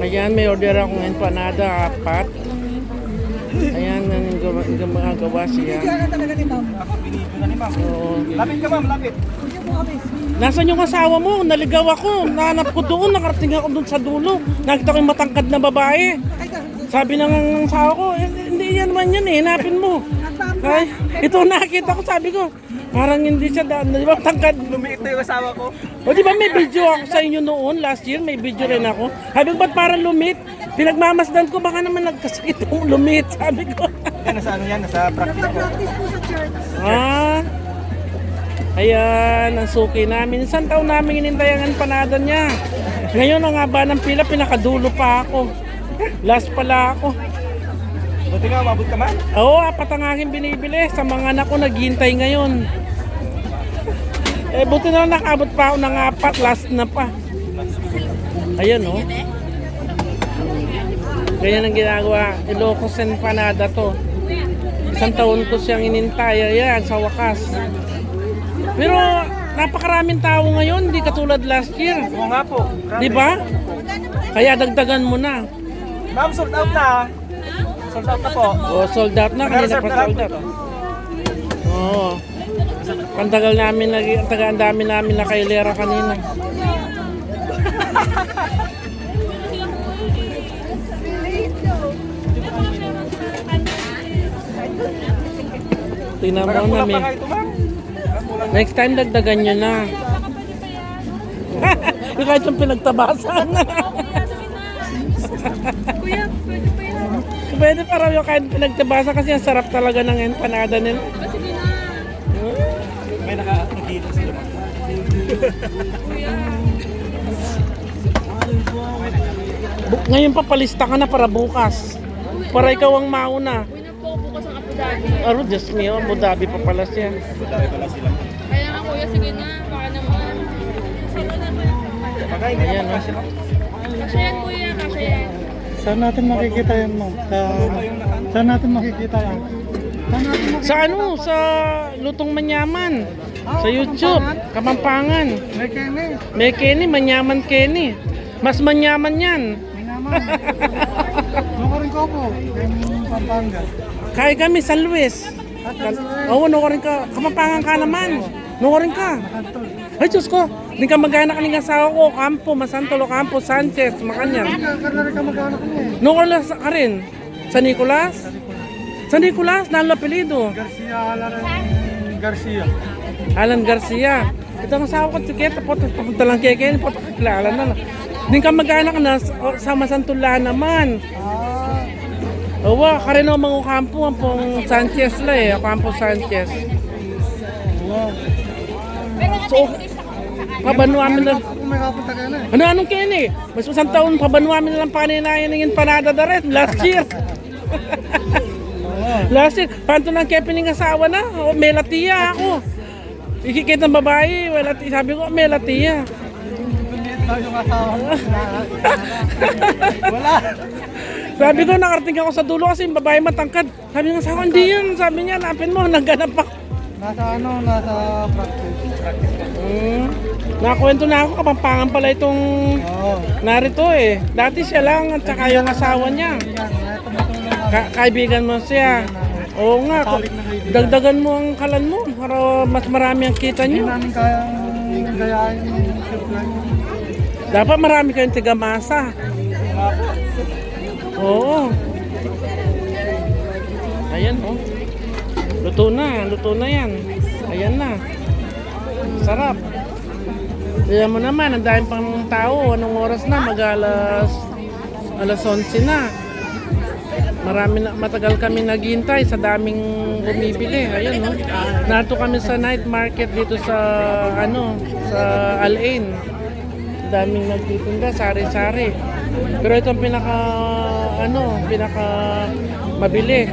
Ayan, may order akong empanada, apat. Ayan, ang gawa, gumagawa siya. Kaya talaga ni ma'am. Na ni ma'am. Oo. Lapit ka ma'am, lapit. Nasaan yung asawa mo? Naligaw ako. Nahanap ko doon. Nakarating ako doon sa dulo. Nakita ko yung matangkad na babae. Sabi ng ng asawa ko, "Eh, hindi yan naman yan eh. Hanapin mo. Ay, ito nakita ko. Sabi ko, parang hindi siya daan. Di ba matangkad? Lumiit na yung asawa ko. O di ba may video ako sa inyo noon last year? May video rin ako. Sabi ko, ba't parang lumit? Pinagmamasdan ko, baka naman nagkasakit yung lumit. Sabi ko. Yan, nasa ano yan, nasa practice ko. Nagpa-practice po sa church. ah, ayan, ang suki namin. Isang taon namin inintay ang empanada niya. Ngayon, ang haba ng pila, pinakadulo pa ako. Last pala ako. Buti nga, umabot ka man. Oo, apat ang aking binibili. Sa mga anak ko, naghihintay ngayon. Eh, buti na nakabot pa ako ng apat. Last na pa. Ayan, oh. Ganyan ang ginagawa. Ilocos Empanada to. Isang taon ko siyang inintay. Ayan, sa wakas. Pero, napakaraming tao ngayon. Hindi katulad last year. Oo nga po. Di ba? Kaya dagdagan mo na. Ma'am, sold out na. Sold out na po. O, sold out na. Kanina pa na sold out. Oo. Ang tagal namin, ang taga ang dami namin nakailera kanina. Tingnan mo namin. Next time dagdagan nyo na. Kahit yung pinagtabasan. Kuya, pwede pa yan. Pwede pa raw yung kahit pinagtabasan kasi ang sarap talaga ng empanada nila. Sige na. May naka-dito sila. Bu- Ngayon pa palista ka na para bukas. Para ikaw ang mauna. Uy, na po bukas ang Abu Dhabi. Aro, Diyos mio, Abu Dhabi pa pala siya. Kaya nga kuya, sige na. Baka naman. Sino naman? Baka hindi Ayan, na oh. sila. Kasya yan kuya. Saan natin makikita yan mo? Sa, saan natin makikita yan? Saan natin makikita? Sa ano? Sa Lutong Manyaman. Sa YouTube. Kamampangan. May kene. May Kenny, Manyaman Kenny. Mas manyaman yan. May naman. Nung rin ko po. Pampanga. Kaya kami, San Luis. Oo, no rin ka. Kamampangan ka naman. Rin ka. Ay, Diyos ko. Hindi ka magana ka ng asawa ko. Campo, Masantolo, Campo, Sanchez, Macanyan. Karna ka niya eh. No ka rin. Sa Nicolas? Sa Nicolas, nalo apelido. Garcia Alaran Garcia. Alan Garcia. Ito ang asawa ko, tiketa po, papunta lang kay Ken, po, kilala na. Hindi ka mag-anak na sa Masantula naman. Ah, Owa, ka rin ang mga kampo, ang pong Sanchez la eh, Campo Sanchez. wow. So, ka na eh. ano anong Ken eh? Mas isang taon, pabanuamin na lang paninayan ng panada da rin, last year. last year, panto ng kepining asawa na, o, may latiya ako. Ikikita ng babae, wala, sabi ko, may latiya. Asawa. Wala. Sabi ko, nakarating ako sa dulo kasi yung babae matangkad. Sabi nga sa akin, hindi yan. Sabi niya, napin mo, nagganap ako. Nasa ano, nasa practice. Hmm. Nakakwento na ako, kapampangan pala itong Oo. narito eh. Dati siya lang at saka yung asawa niya. Ka- kaibigan mo siya. Oo nga, ko- dagdagan mo ang kalan mo para mas marami ang kita niyo. Dapat marami kayong tigamasa. Oo. Ayan oh. Luto na, luto na yan. Ayan na. Sarap. Kaya mo naman, ang dahil pang tao. Anong oras na? Mag alas, alas 11 na. Marami na, matagal kami naghihintay sa daming bumibili. Ayan no. Nato kami sa night market dito sa ano, sa Al-Ain daming nagtitinda, sari-sari. Pero ito ang pinaka, ano, pinaka mabili.